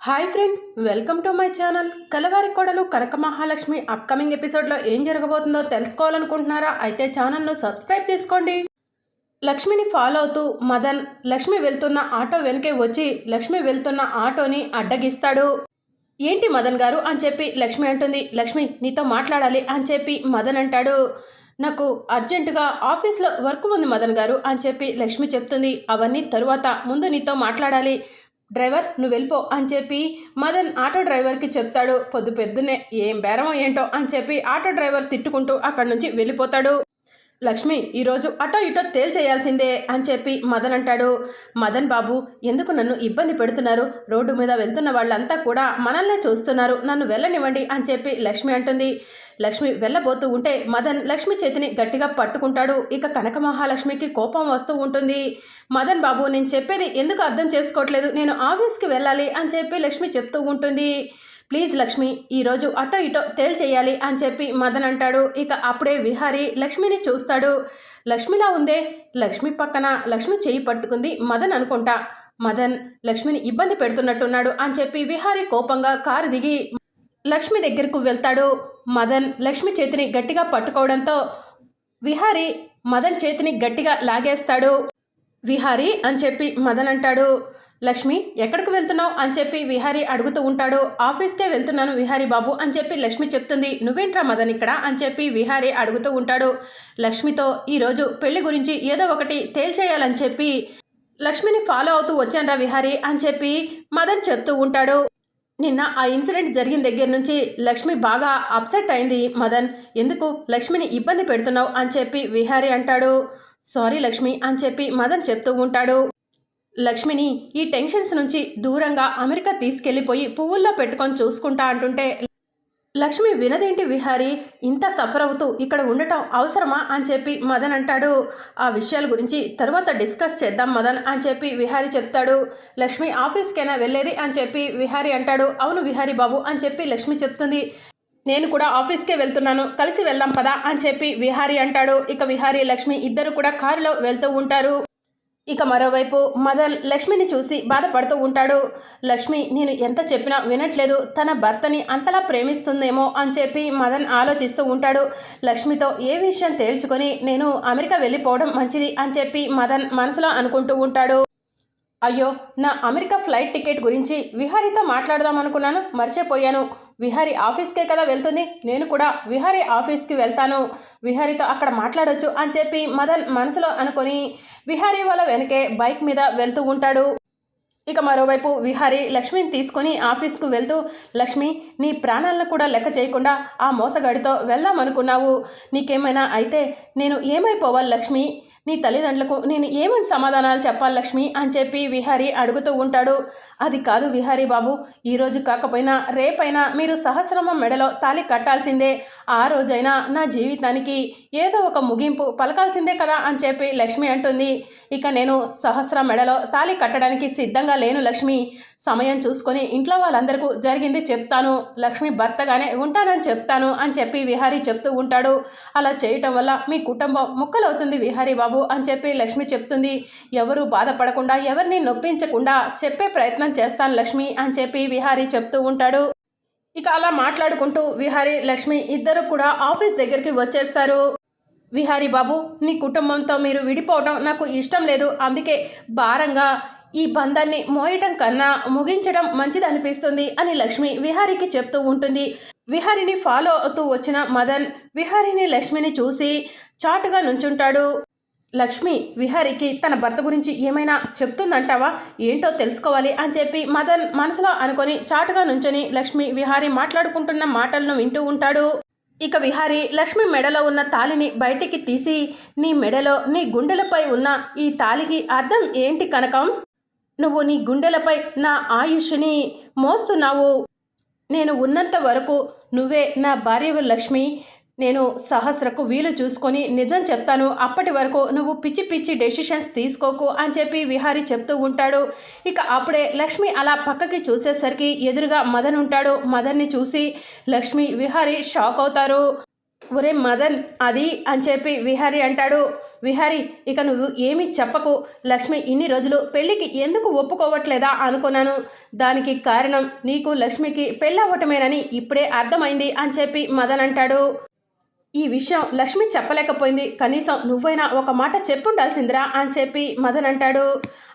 Hi friends welcome to my channel. కలవారి కోడలు కనక Mahalakshmi upcoming ఎపిసోడ్లో ఏం జరగబోతుందో తెలుసుకోవాలనుకుంటున్నారా? అయితే ఛానల్ను సబ్స్క్రైబ్ చేసుకోండి. లక్ష్మిని ఫాలో అవుతూ మదన్ లక్ష్మి వెళ్తున్న ఆటో వెనకే వచ్చి లక్ష్మి వెళ్తున్న ఆటోని అడ్డగిస్తాడు. ఏంటి మదన్ గారు? అని చెప్పి లక్ష్మి అంటుంది. లక్ష్మి నీతో మాట్లాడాలి అని చెప్పి మదన్ అంటాడు. నాకు అర్జెంటుగా ఆఫీస్లో వర్క్ ఉంది మదన్ గారు అని చెప్పి లక్ష్మి చెప్తుంది. అవన్నీ తరువాత ముందు నీతో మాట్లాడాలి. డ్రైవర్ నువ్వు వెళ్ళిపో అని చెప్పి మదన్ ఆటో డ్రైవర్కి చెప్తాడు. పొద్దు పొద్దున్నే ఏం బేరమో ఏంటో అని చెప్పి ఆటో డ్రైవర్ తిట్టుకుంటూ అక్కడి నుంచి వెళ్ళిపోతాడు. లక్ష్మి ఈరోజు అటో ఇటో తేల్చేయాల్సిందే అని చెప్పి మదన్ అంటాడు. మదన్ బాబు ఎందుకు నన్ను ఇబ్బంది పెడుతున్నారు? రోడ్డు మీద వెళ్తున్న వాళ్ళంతా కూడా మనల్నే చూస్తున్నారు. నన్ను వెళ్ళనివ్వండి అని చెప్పి లక్ష్మి అంటుంది. లక్ష్మి వెళ్ళబోతూ ఉంటే మదన్ లక్ష్మి చేతిని గట్టిగా పట్టుకుంటాడు. ఇక కనక మహాలక్ష్మికి కోపం వస్తూ ఉంటుంది. మదన్ బాబు నేను చెప్పేది ఎందుకు అర్థం చేసుకోవట్లేదు? నేను ఆఫీస్కి వెళ్ళాలి అని చెప్పి లక్ష్మి చెప్తూ ఉంటుంది. ప్లీజ్ లక్ష్మి ఈరోజు అటో ఇటో తేల్చేయాలి అని చెప్పి మదన్ అంటాడు. ఇక అప్పుడే విహారి లక్ష్మిని చూస్తాడు. లక్ష్మిలా ఉందే లక్ష్మి పక్కన లక్ష్మి చేయి పట్టుకుంది మదన్ అనుకుంటా. మదన్ లక్ష్మిని ఇబ్బంది పెడుతున్నట్టున్నాడు అని చెప్పి విహారి కోపంగా కారు దిగి లక్ష్మి దగ్గరకు వెళ్తాడు. మదన్ లక్ష్మి చేతిని గట్టిగా పట్టుకోవడంతో విహారి మదన్ చేతిని గట్టిగా లాగేస్తాడు. విహారి అని చెప్పి మదన్ అంటాడు. లక్ష్మి ఎక్కడికి వెళ్తున్నావు? అని చెప్పి విహారీ అడుగుతూ ఉంటాడు. ఆఫీస్కే వెళ్తున్నాను విహారీ బాబు అని చెప్పి లక్ష్మి చెప్తుంది. నువ్వేంట్రా మదన్ ఇక్కడ? అని చెప్పి విహారీ అడుగుతూ ఉంటాడు. లక్ష్మితో ఈరోజు పెళ్ళి గురించి ఏదో ఒకటి తేల్చేయాలని చెప్పి లక్ష్మిని ఫాలో అవుతూ వచ్చానరా విహారీ అని చెప్పి మదన్ చెప్తూ ఉంటాడు. నిన్న ఆ ఇన్సిడెంట్ జరిగిన దగ్గర నుంచి లక్ష్మి బాగా అప్సెట్ అయింది. మదన్ ఎందుకు లక్ష్మిని ఇబ్బంది పెడుతున్నావు? అని చెప్పి విహారీ అంటాడు. సారీ లక్ష్మి అని చెప్పి మదన్ చెప్తూ ఉంటాడు. లక్ష్మిని ఈ టెన్షన్స్ నుంచి దూరంగా అమెరికా తీసుకెళ్ళిపోయి పువ్వుల్లో పెట్టుకొని చూసుకుంటా అంటుంటే లక్ష్మి వినదేంటి విహారీ? ఇంత సఫర్ అవుతూ ఇక్కడ ఉండటం అవసరమా అని చెప్పి మదన్ అంటాడు. ఆ విషయాల గురించి తరువాత డిస్కస్ చేద్దాం మదన్ అని చెప్పి విహారీ చెప్తాడు. లక్ష్మి ఆఫీస్కైనా వెళ్ళేది అని చెప్పి విహారీ అంటాడు. అవును విహారీ బాబు అని చెప్పి లక్ష్మి చెప్తుంది. నేను కూడా ఆఫీస్కే వెళ్తున్నాను. కలిసి వెళ్దాం పదా అని చెప్పి విహారీ అంటాడు. ఇక విహారీ లక్ష్మి ఇద్దరు కూడా కారులో వెళ్తూ ఉంటారు. ఇక మరోవైపు మదన్ లక్ష్మిని చూసి బాధపడుతూ ఉంటాడు. లక్ష్మి నేను ఎంత చెప్పినా వినట్లేదు. తన భర్తని అంతలా ప్రేమిస్తుందేమో అని చెప్పి మదన్ ఆలోచిస్తూ ఉంటాడు. లక్ష్మితో ఏ విషయం తేల్చుకొని నేను అమెరికా వెళ్ళిపోవడం మంచిది అని చెప్పి మదన్ మనసులో అనుకుంటూ ఉంటాడు. అయ్యో నా అమెరికా ఫ్లైట్ టికెట్ గురించి విహారీతో మాట్లాడదాం అనుకున్నాను మర్చిపోయాను. విహారీ ఆఫీస్కే కదా వెళ్తుంది నేను కూడా విహారీ ఆఫీస్కి వెళ్తాను. విహారీతో అక్కడ మాట్లాడొచ్చు అని చెప్పి మదన్ మనసులో అనుకొని విహారీ వాళ్ళ వెనకే బైక్ మీద వెళ్తూ ఉంటాడు. ఇక మరోవైపు విహారీ లక్ష్మిని తీసుకొని ఆఫీస్కు వెళ్తూ లక్ష్మి నీ ప్రాణాలను కూడా లెక్క చేయకుండా ఆ మోసగాడితో వెళ్దామనుకున్నావు. నీకేమైనా అయితే నేను ఏమైపోవాలి లక్ష్మి? నీ తల్లిదండ్రులకు నేను ఏమని సమాధానాలు చెప్పాలి లక్ష్మి? అని చెప్పి విహారీ అడుగుతూ ఉంటాడు. అది కాదు విహారీ బాబు ఈరోజు కాకపోయినా రేపైనా మీరు సహస్రమ మెడలో తాలి కట్టాల్సిందే. ఆ రోజైనా నా జీవితానికి ఏదో ఒక ముగింపు పలకాల్సిందే కదా అని చెప్పి లక్ష్మి అంటుంది. ఇక నేను సహస్ర మెడలో తాలి కట్టడానికి సిద్ధంగా లేను లక్ష్మి. సమయం చూసుకొని ఇంట్లో వాళ్ళందరికీ జరిగింది చెప్తాను. లక్ష్మి భర్తగానే ఉంటానని చెప్తాను అని చెప్పి విహారీ చెప్తూ ఉంటాడు. అలా చేయటం వల్ల మీ కుటుంబం ముక్కలవుతుంది విహారీ బాబు. అని చెప్పి లక్ష్మి చెప్తుంది. ఎవరు బాధపడకుండా ఎవరిని నొప్పించకుండా చెప్పే ప్రయత్నం చేస్తాను లక్ష్మి అని చెప్పి విహారీ చెప్తూ ఉంటాడు. ఇక అలా మాట్లాడుకుంటూ విహారీ లక్ష్మి ఇద్దరు కూడా ఆఫీస్ దగ్గరికి వచ్చేస్తారు. విహారీ బాబు నీ కుటుంబంతో మీరు విడిపోవడం నాకు ఇష్టం లేదు. అందుకే భారంగా ఈ బంధాన్ని మోయటం కన్నా ముగించడం మంచిది అనిపిస్తుంది అని లక్ష్మి విహారీకి చెప్తూ ఉంటుంది. విహారిని ఫాలో అవుతూ వచ్చిన మదన్ విహారిని లక్ష్మిని చూసి చాటుగా నుంచుంటాడు. లక్ష్మి విహారికి తన భర్త గురించి ఏమైనా చెప్తుందంటావా? ఏంటో తెలుసుకోవాలి అని చెప్పి మదన్ మనసులో అనుకొని చాటుగా నుంచొని లక్ష్మి విహారి మాట్లాడుకుంటున్న మాటలను వింటూ ఉంటాడు. ఇక విహారి లక్ష్మి మెడలో ఉన్న తాలిని బయటికి తీసి నీ మెడలో నీ గుండెలపై ఉన్న ఈ తాలికి అర్థం ఏంటి కనకం? నువ్వు నీ గుండెలపై నా ఆయుష్ని మోస్తున్నావు. నేను ఉన్నంత వరకు నువ్వే నా భార్యవు లక్ష్మి. నేను సహస్రకు వీలు చూసుకొని నిజం చెప్తాను అప్పటి వరకు నువ్వు పిచ్చి పిచ్చి డెసిషన్స్ తీసుకోకు అని చెప్పి విహారి చెప్తూ ఉంటాడు. ఇక అప్పుడే లక్ష్మి అలా పక్కకి చూసేసరికి ఎదురుగా మదన్ ఉంటాడు. మదన్ని చూసి లక్ష్మి విహారి షాక్ అవుతారు. ఒరే మదన్ అది అని చెప్పి విహారి అంటాడు. విహారి ఇక నువ్వు ఏమీ చెప్పకు. లక్ష్మి ఇన్ని రోజులు పెళ్ళికి ఎందుకు ఒప్పుకోవట్లేదా అనుకున్నాను. దానికి కారణం నీకు లక్ష్మికి పెళ్ళవటమేనని ఇప్పుడే అర్థమైంది అని చెప్పి మదన్ అంటాడు. ఈ విషయం లక్ష్మి చెప్పలేకపోయింది. కనీసం నువ్వైనా ఒక మాట చెప్పుండాల్సిందిరా అని చెప్పి మదన్ అంటాడు.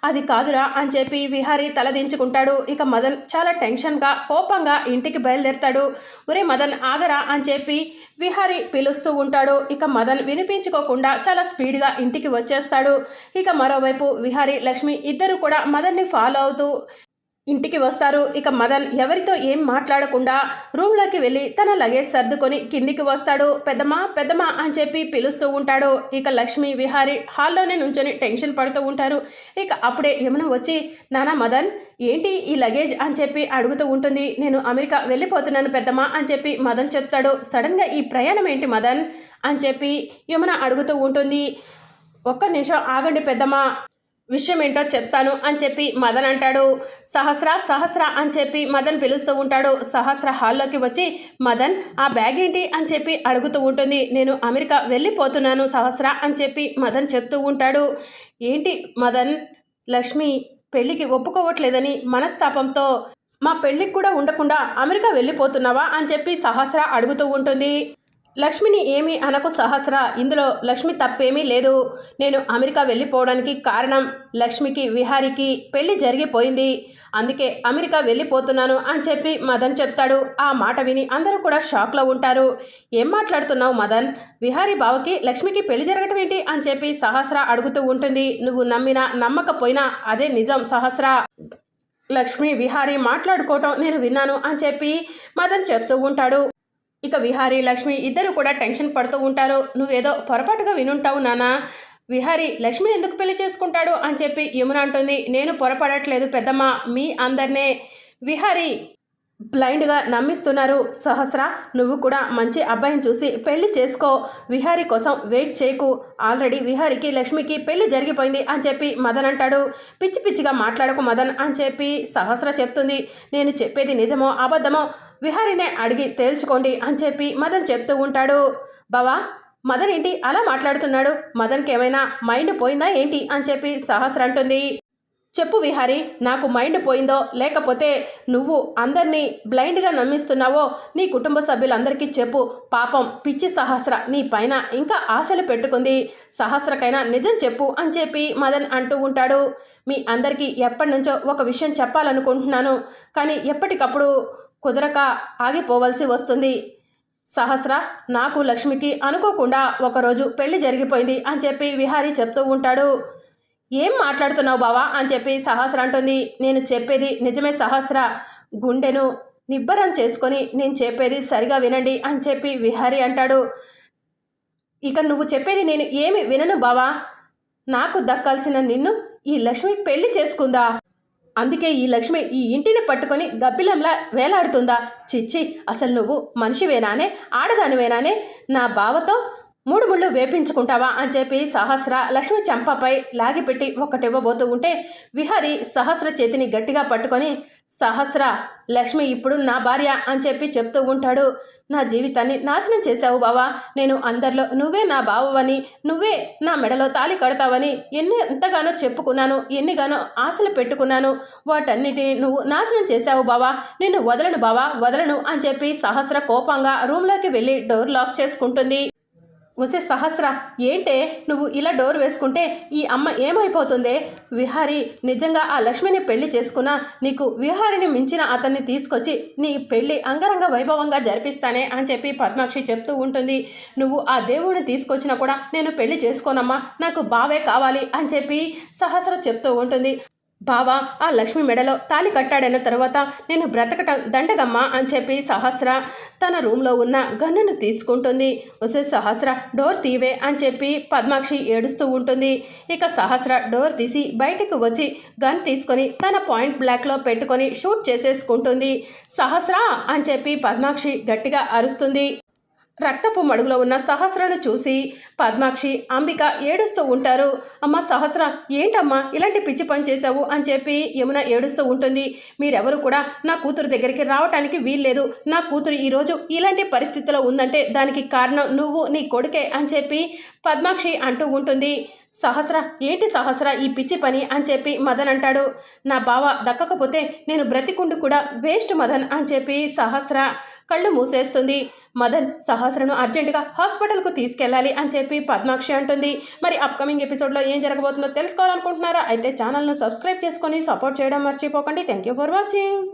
అది కాదురా అని చెప్పి విహారీ తలదించుకుంటాడు. ఇక మదన్ చాలా టెన్షన్గా కోపంగా ఇంటికి బయలుదేరుతాడు. ఒరే మదన్ ఆగరా అని చెప్పి విహారీ పిలుస్తూ ఉంటాడు. ఇక మదన్ వినిపించుకోకుండా చాలా స్పీడ్గా ఇంటికి వచ్చేస్తాడు. ఇక మరోవైపు విహారీ లక్ష్మి ఇద్దరు కూడా మదన్ని ఫాలో అవుతూ ఇంటికి వస్తారు. ఇక మదన్ ఎవరితో ఏం మాట్లాడకుండా రూమ్లోకి వెళ్ళి తన లగేజ్ సర్దుకొని కిందికి వస్తాడు. పెద్దమా పెద్దమా అని చెప్పి పిలుస్తూ ఉంటాడు. ఇక లక్ష్మి విహారి హాల్లోనే నుంచొని టెన్షన్ పడుతూ ఉంటారు. ఇక అప్పుడే యమున వచ్చి నానా మదన్ ఏంటి ఈ లగేజ్? అని చెప్పి అడుగుతూ ఉంటుంది. నేను అమెరికా వెళ్ళిపోతున్నాను పెద్దమా అని చెప్పి మదన్ చెప్తాడు. సడన్గా ఈ ప్రయాణం ఏంటి మదన్? అని చెప్పి యమున అడుగుతూ ఉంటుంది. ఒక్క నిమిషం ఆగండి పెద్దమ్మా విషయం ఏంటో చెప్తాను అని చెప్పి మదన్ అంటాడు. సహస్ర సహస్ర అని చెప్పి మదన్ పిలుస్తూ ఉంటాడు. సహస్ర హాల్లోకి వచ్చి మదన్ ఆ బ్యాగ్ ఏంటి? అని చెప్పి అడుగుతూ ఉంటుంది. నేను అమెరికా వెళ్ళిపోతున్నాను సహస్ర అని చెప్పి మదన్ చెప్తూ ఉంటాడు. ఏంటి మదన్ లక్ష్మి పెళ్ళికి ఒప్పుకోవట్లేదని మనస్తాపంతో మా పెళ్ళికి కూడా ఉండకుండా అమెరికా వెళ్ళిపోతున్నావా? అని చెప్పి సహస్ర అడుగుతూ ఉంటుంది. లక్ష్మిని ఏమీ అనకు సహస్ర. ఇందులో లక్ష్మి తప్పేమీ లేదు. నేను అమెరికా వెళ్ళిపోవడానికి కారణం లక్ష్మికి విహారికి పెళ్ళి జరిగిపోయింది. అందుకే అమెరికా వెళ్ళిపోతున్నాను అని చెప్పి మదన్ చెప్తాడు. ఆ మాట విని అందరూ కూడా షాక్లో ఉంటారు. ఏం మాట్లాడుతున్నావు మదన్? విహారీ బావకి లక్ష్మికి పెళ్ళి జరగటం ఏంటి? అని చెప్పి సహస్ర అడుగుతూ ఉంటుంది. నువ్వు నమ్మినా నమ్మకపోయినా అదే నిజం సహస్ర. లక్ష్మి విహారీ మాట్లాడుకోవటం నేను విన్నాను అని చెప్పి మదన్ చెప్తూ ఉంటాడు. ఇక విహారీ లక్ష్మి ఇద్దరు కూడా టెన్షన్ పడుతూ ఉంటారు. నువ్వేదో పొరపాటుగా వినుంటావు నానా విహారీ లక్ష్మిని ఎందుకు పెళ్ళి చేసుకుంటాడు అని చెప్పి యమున అంటుంది. నేను పొరపడట్లేదు పెద్దమ్మ మీ అందరినే. విహారీ బ్లైండ్గా నమ్మిస్తున్నారు. సహస్ర నువ్వు కూడా మంచి అబ్బాయిని చూసి పెళ్ళి చేసుకో. విహారీ కోసం వెయిట్ చేయకు. ఆల్రెడీ విహారికి లక్ష్మికి పెళ్ళి జరిగిపోయింది అని చెప్పి మదన్ అంటాడు. పిచ్చి పిచ్చిగా మాట్లాడకు మదన్ అని చెప్పి సహస్ర చెప్తుంది. నేను చెప్పేది నిజమో అబద్ధమో విహారీనే అడిగి తేల్చుకోండి అని చెప్పి మదన్ చెప్తూ ఉంటాడు. బావా మదన్ ఏంటి అలా మాట్లాడుతున్నాడు? మదన్కి ఏమైనా మైండ్ పోయిందా ఏంటి అని చెప్పి సహస్ర అంటుంది. చెప్పు విహారి నాకు మైండ్ పోయిందో? లేకపోతే నువ్వు అందరినీ బ్లైండ్గా నమ్మిస్తున్నావో? నీ కుటుంబ సభ్యులందరికీ చెప్పు. పాపం పిచ్చి సహస్ర నీ పైన ఇంకా ఆశలు పెట్టుకుంది. సహస్రకైనా నిజం చెప్పు అని చెప్పి మదన్ అంటూ ఉంటాడు. మీ అందరికీ ఎప్పటి నుంచో ఒక విషయం చెప్పాలనుకుంటున్నాను. కానీ ఎప్పటికప్పుడు కుదరక ఆగిపోవలసి వస్తుంది. సహస్ర నాకు లక్ష్మికి అనుకోకుండా ఒకరోజు పెళ్ళి జరిగిపోయింది అని చెప్పి విహారీ చెప్తూ ఉంటాడు. ఏం మాట్లాడుతున్నావు బావా అని చెప్పి సహస్ర అంటుంది. నేను చెప్పేది నిజమే సహస్ర. గుండెను నిబ్బరం చేసుకొని నేను చెప్పేది సరిగా వినండి అని చెప్పి విహారి అంటాడు. ఇక నువ్వు చెప్పేది నేను ఏమి వినను బావా. నాకు దక్కాల్సిన నిన్ను ఈ లక్ష్మి పెళ్ళి చేసుకుందా? అందుకే ఈ లక్ష్మి ఈ ఇంటిని పట్టుకొని గబ్బిలంలా వేలాడుతుందా? చిచ్చి అసలు నువ్వు మనిషివేనానే? ఆడదానివేనానే? నా బావతో మూడు ముళ్ళు వేపించుకుంటావా అని చెప్పి సహస్ర లక్ష్మి చంపపై లాగిపెట్టి ఒకటివ్వబోతూ ఉంటే విహారి సహస్ర చేతిని గట్టిగా పట్టుకొని సహస్ర లక్ష్మి ఇప్పుడు నా భార్య అని చెప్పి చెప్తూ ఉంటాడు. నా జీవితాన్ని నాశనం చేశావు బావా. నేను అందరిలో నువ్వే నా బావవని నువ్వే నా మెడలో తాలి కడతావని ఎన్ని ఎంతగానో చెప్పుకున్నాను ఎన్నిగానో ఆశలు పెట్టుకున్నాను. వాటన్నిటిని నువ్వు నాశనం చేశావు బావా. నిన్ను వదలను బావా వదలను అని చెప్పి సహస్ర కోపంగా రూమ్లోకి వెళ్ళి డోర్ లాక్ చేసుకుంటుంది. వసే సహస్ర ఏంటే నువ్వు ఇలా డోర్ వేసుకుంటే ఈ అమ్మ ఏమైపోతుందే? విహారి నిజంగా ఆ లక్ష్మిని పెళ్ళి చేసుకున్నా నీకు విహారిని మించిన అతన్ని తీసుకొచ్చి నీ పెళ్ళి అంగరంగ వైభవంగా జరిపిస్తానే అని చెప్పి పద్మాక్షి చెప్తూ ఉంటుంది. నువ్వు ఆ దేవుడిని తీసుకొచ్చినా కూడా నేను పెళ్ళి చేసుకోనమ్మా నాకు బావే కావాలి అని చెప్పి సహస్ర చెప్తూ ఉంటుంది. బావా ఆ లక్ష్మి మెడలో తాలి కట్టాడైన తర్వాత నేను బ్రతకటం దండగమ్మా అని చెప్పి సహస్ర తన రూమ్లో ఉన్న గన్నును తీసుకుంటుంది. వసే సహస్ర డోర్ తీవే అని చెప్పి పద్మాక్షి ఏడుస్తూ ఉంటుంది. ఇక సహస్ర డోర్ తీసి బయటకు వచ్చి గన్ తీసుకొని తన పాయింట్ బ్లాక్లో పెట్టుకొని షూట్ చేసేసుకుంటుంది. సహస్ర అని చెప్పి పద్మాక్షి గట్టిగా అరుస్తుంది. రక్తపు మడుగులో ఉన్న సహస్రను చూసి పద్మాక్షి అంబిక ఏడుస్తూ ఉంటారు. అమ్మ సహస్ర ఏంటమ్మా ఇలాంటి పిచ్చి పని చేశావు? అని చెప్పి యమున ఏడుస్తూ ఉంటుంది. మీరెవరు కూడా నా కూతురు దగ్గరికి రావటానికి వీల్లేదు. నా కూతురు ఈరోజు ఇలాంటి పరిస్థితిలో ఉందంటే దానికి కారణం నువ్వు నీ కొడుకే అని చెప్పి పద్మాక్షి అంటూ ఉంటుంది. సహస్ర ఏంటి సహస్ర ఈ పిచ్చి పని అని చెప్పి మదన్ అంటాడు. నా బావ దక్కకపోతే నేను బ్రతికుండు కూడా వేస్ట్ మదన్ అని చెప్పి సహస్ర కళ్ళు మూసేస్తుంది. మదన్ సహస్రను అర్జెంటుగా హాస్పిటల్కు తీసుకెళ్ళాలి అని చెప్పి పద్మాక్షి అంటుంది. మరి అప్కమింగ్ ఎపిసోడ్లో ఏం జరగబోతుందో తెలుసుకోవాలనుకుంటున్నారా? అయితే ఛానల్ను సబ్స్క్రైబ్ చేసుకొని సపోర్ట్ చేయడం మర్చిపోకండి. Thank you for watching